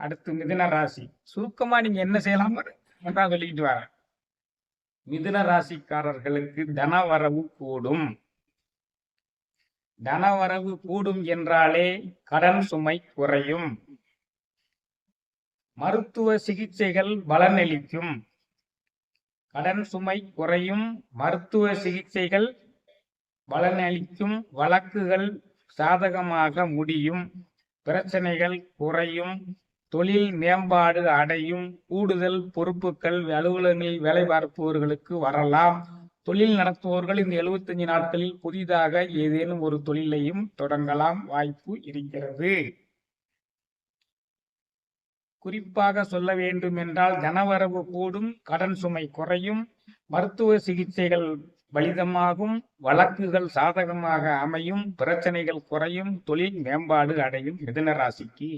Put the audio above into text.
அடுத்து மிதுன ராசி. சுருக்கமா நீங்க என்ன செய்யலாம் நான் சொல்லிக்கிட்டு வரேன் மிதுன ராசிக்காரர்களுக்கு தனவரவு கூடும். தனவரவு கூடும் என்றாலே கடன் சுமை குறையும். மருத்துவ சிகிச்சைகள் பலனளிக்கும். கடன் சுமை குறையும் மருத்துவ சிகிச்சைகள் பலனளிக்கும் வழக்குகள் சாதகமாக முடியும் பிரச்சனைகள் குறையும் தொழில் மேம்பாடு அடையும் கூடுதல் பொறுப்புகள் அலுவலகங்களில் வேலை பார்ப்பவர்களுக்கு வரலாம். தொழில் நடத்துபவர்கள் இந்த 75 நாட்களில் புதிதாக ஏதேனும் ஒரு தொழிலையும் தொடங்கலாம் வாய்ப்பு இருக்கிறது. குறிப்பாக சொல்ல வேண்டும் என்றால் தனவரவு கூடும் கடன் சுமை குறையும் மருத்துவ சிகிச்சைகள் பலிதமாகும் வழக்குகள் சாதகமாக அமையும் பிரச்சனைகள் குறையும் தொழில் மேம்பாடு அடையும் மிதனராசிக்கு.